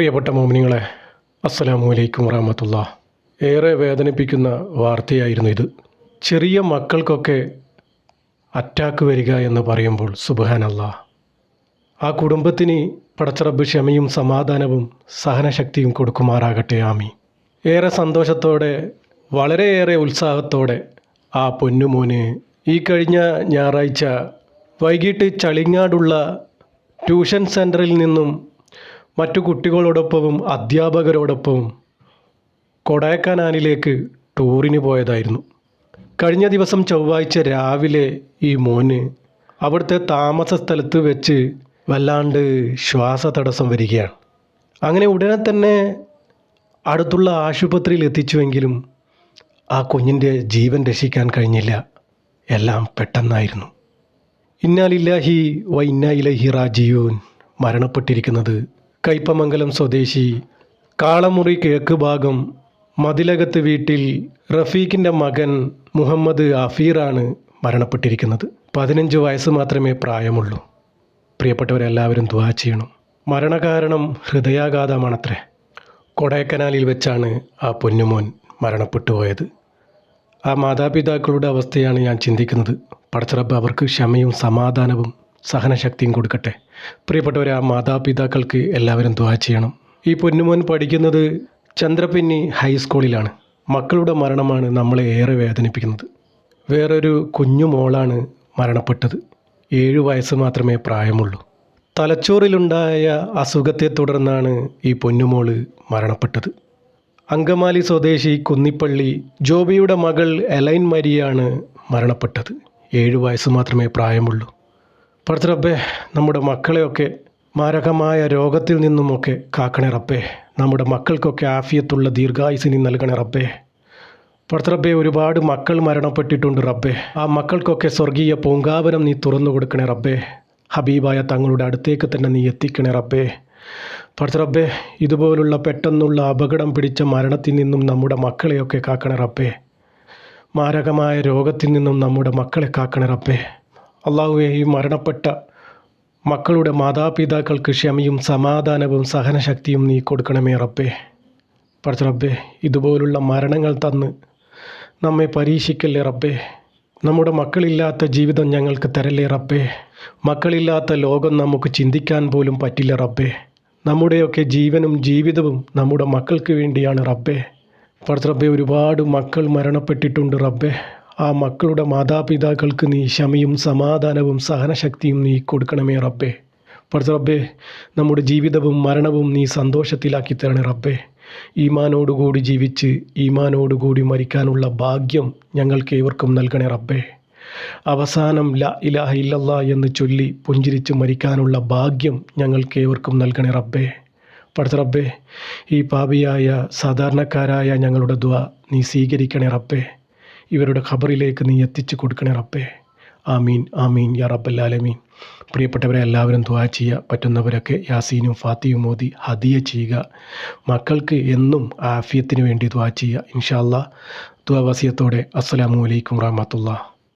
പ്രിയപ്പെട്ട മോമിനിങ്ങളെ അസ്സലാമു അലൈക്കും വറഹമത്തുള്ള. ഏറെ വേദനിപ്പിക്കുന്ന വാർത്തയായിരുന്നു ഇത്. ചെറിയ മക്കൾക്കൊക്കെ അറ്റാക്ക് വരിക എന്ന് പറയുമ്പോൾ സുബഹാനല്ല. ആ കുടുംബത്തിന് പടച്ചറബ് ക്ഷമയും സമാധാനവും സഹനശക്തിയും കൊടുക്കുമാറാകട്ടെ ആമി ഏറെ സന്തോഷത്തോടെ വളരെയേറെ ഉത്സാഹത്തോടെ ആ പൊന്നുമോന് ഈ കഴിഞ്ഞ ഞായറാഴ്ച വൈകിട്ട് ചളിങ്ങാടുള്ള ട്യൂഷൻ സെന്ററിൽ നിന്നും മറ്റു കുട്ടികളോടൊപ്പവും അധ്യാപകരോടൊപ്പവും കൊടൈക്കനാലിലേക്ക് ടൂറിന് പോയതായിരുന്നു. കഴിഞ്ഞ ദിവസം ചൊവ്വാഴ്ച രാവിലെ ഈ മോന് അവിടുത്തെ താമസ സ്ഥലത്ത് വെച്ച് വല്ലാണ്ട് ശ്വാസ തടസ്സം വരികയാണ്. അങ്ങനെ ഉടനെ തന്നെ അടുത്തുള്ള ആശുപത്രിയിൽ എത്തിച്ചുവെങ്കിലും ആ കുഞ്ഞിന്റെ ജീവൻ രക്ഷിക്കാൻ കഴിഞ്ഞില്ല. എല്ലാം പെട്ടെന്നായിരുന്നു. ഇന്നാലില്ലാഹി വൈ ഇന്ന ഇലഹി റാജിയൂൻ മരണപ്പെട്ടിരിക്കുന്നത് കയ്പമംഗലം സ്വദേശി കാളമുറി കിഴക്ക് ഭാഗം മതിലകത്ത് വീട്ടിൽ റഫീഖിന്റെ മകൻ മുഹമ്മദ് അഫീറാണ് മരണപ്പെട്ടിരിക്കുന്നത്. പതിനഞ്ച് വയസ്സ് മാത്രമേ പ്രായമുള്ളൂ. പ്രിയപ്പെട്ടവരെല്ലാവരും ദ്വാ ചെയ്യണം. മരണകാരണം ഹൃദയാഘാതമാണത്രേ. കൊടൈക്കനാലിൽ വെച്ചാണ് ആ പൊന്നുമോൻ മരണപ്പെട്ടു പോയത്. ആ മാതാപിതാക്കളുടെ അവസ്ഥയാണ് ഞാൻ ചിന്തിക്കുന്നത്. പടച്ചറബ് അവർക്ക് ക്ഷമയും സമാധാനവും സഹനശക്തിയും കൊടുക്കട്ടെ. പ്രിയപ്പെട്ടവരെ ആ മാതാപിതാക്കൾക്ക് എല്ലാവരും ദ്വാ ചെയ്യണം. ഈ പൊന്നുമോൻ പഠിക്കുന്നത് ചന്ദ്രപിന്നി ഹൈസ്കൂളിലാണ്. മക്കളുടെ മരണമാണ് നമ്മളെ ഏറെ വേദനിപ്പിക്കുന്നത്. വേറൊരു കുഞ്ഞു മോളാണ് മരണപ്പെട്ടത്. ഏഴു വയസ്സ് മാത്രമേ പ്രായമുള്ളൂ. തലച്ചോറിലുണ്ടായ അസുഖത്തെ തുടർന്നാണ് ഈ പൊന്നുമോൾ മരണപ്പെട്ടത്. അങ്കമാലി സ്വദേശി കുന്നിപ്പള്ളി ജോബിയുടെ മകൾ എലൈൻ മരിയാണ് മരണപ്പെട്ടത്. ഏഴു വയസ്സ് മാത്രമേ പ്രായമുള്ളൂ. പടത്തറബ്ബേ നമ്മുടെ മക്കളെയൊക്കെ മാരകമായ രോഗത്തിൽ നിന്നുമൊക്കെ കാക്കണേ റബ്ബേ. നമ്മുടെ മക്കൾക്കൊക്കെ ആഫിയത്തുള്ള ദീർഘായുസിനി നൽകണേ റബ്ബേ. ഒരുപാട് മക്കൾ മരണപ്പെട്ടിട്ടുണ്ട് റബ്ബേ. ആ മക്കൾക്കൊക്കെ സ്വർഗീയ പൂങ്കാവനം നീ തുറന്നു കൊടുക്കണേ റബ്ബേ. ഹബീബായ തങ്ങളുടെ അടുത്തേക്ക് തന്നെ നീ എത്തിക്കണേ റബ്ബേ. പടത്തറബ്ബേ ഇതുപോലുള്ള പെട്ടെന്നുള്ള അപകടം പിടിച്ച മരണത്തിൽ നിന്നും നമ്മുടെ മക്കളെയൊക്കെ കാക്കണേ റബ്ബേ. മാരകമായ രോഗത്തിൽ നിന്നും നമ്മുടെ മക്കളെ കാക്കണേ റബ്ബേ. അള്ളാഹുവെ ഈ മരണപ്പെട്ട മക്കളുടെ മാതാപിതാക്കൾക്ക് ക്ഷമയും സമാധാനവും സഹനശക്തിയും നീ കൊടുക്കണമേ റബ്ബേ. പഠിച്ച റബ്ബേ ഇതുപോലുള്ള മരണങ്ങൾ തന്ന് നമ്മെ പരീക്ഷിക്കല്ലേ റബ്ബേ. നമ്മുടെ മക്കളില്ലാത്ത ജീവിതം ഞങ്ങൾക്ക് തരല്ലേ റബ്ബേ. മക്കളില്ലാത്ത ലോകം നമുക്ക് ചിന്തിക്കാൻ പോലും പറ്റില്ല റബ്ബേ. നമ്മുടെയൊക്കെ ജീവനും ജീവിതവും നമ്മുടെ മക്കൾക്ക് വേണ്ടിയാണ് റബ്ബേ. പഠിച്ച റബ്ബേ ഒരുപാട് മക്കൾ മരണപ്പെട്ടിട്ടുണ്ട് റബ്ബേ. ആ മക്കളുടെ മാതാപിതാക്കൾക്ക് നീ ക്ഷമയും സമാധാനവും സഹനശക്തിയും നീ കൊടുക്കണമേ റബ്ബേ. പഠിച്ച റബ്ബേ നമ്മുടെ ജീവിതവും മരണവും നീ സന്തോഷത്തിലാക്കി തരണേ റബ്ബേ. ഈമാനോടുകൂടി ജീവിച്ച് ഈമാനോടുകൂടി മരിക്കാനുള്ള ഭാഗ്യം ഞങ്ങൾക്ക് ഏവർക്കും നൽകണേ റബ്ബേ. അവസാനം ല ഇലാഹ ഇല്ലല്ല എന്ന് ചൊല്ലി പുഞ്ചിരിച്ച് മരിക്കാനുള്ള ഭാഗ്യം ഞങ്ങൾക്ക് ഏവർക്കും നൽകണേ റബ്ബേ. പഠിച്ച റബ്ബേ ഈ പാപിയായ സാധാരണക്കാരായ ഞങ്ങളുടെ ദ്വ നീ സ്വീകരിക്കണേ റബ്ബേ. ഇവരുടെ ഖബറിലേക്ക് നീ എത്തിച്ചു കൊടുക്കണേ റബ്ബേ. ആമീൻ ആമീൻ യാ റബ്ബല്ലാലമീൻ പ്രിയപ്പെട്ടവരെ എല്ലാവരും ദ്വാ ചെയ്യുക പറ്റുന്നവരൊക്കെ യാസീനും ഫാത്തിയും മോദി ഹദിയ ചെയ്യുക. മക്കൾക്ക് എന്നും ആഫിയത്തിന് വേണ്ടി ദ്വാ ചെയ്യുക. ഇൻഷാല്ലാ ദ്വാവാസിയത്തോടെ അസ്സലാമു അലൈക്കും വറഹമത്തുള്ള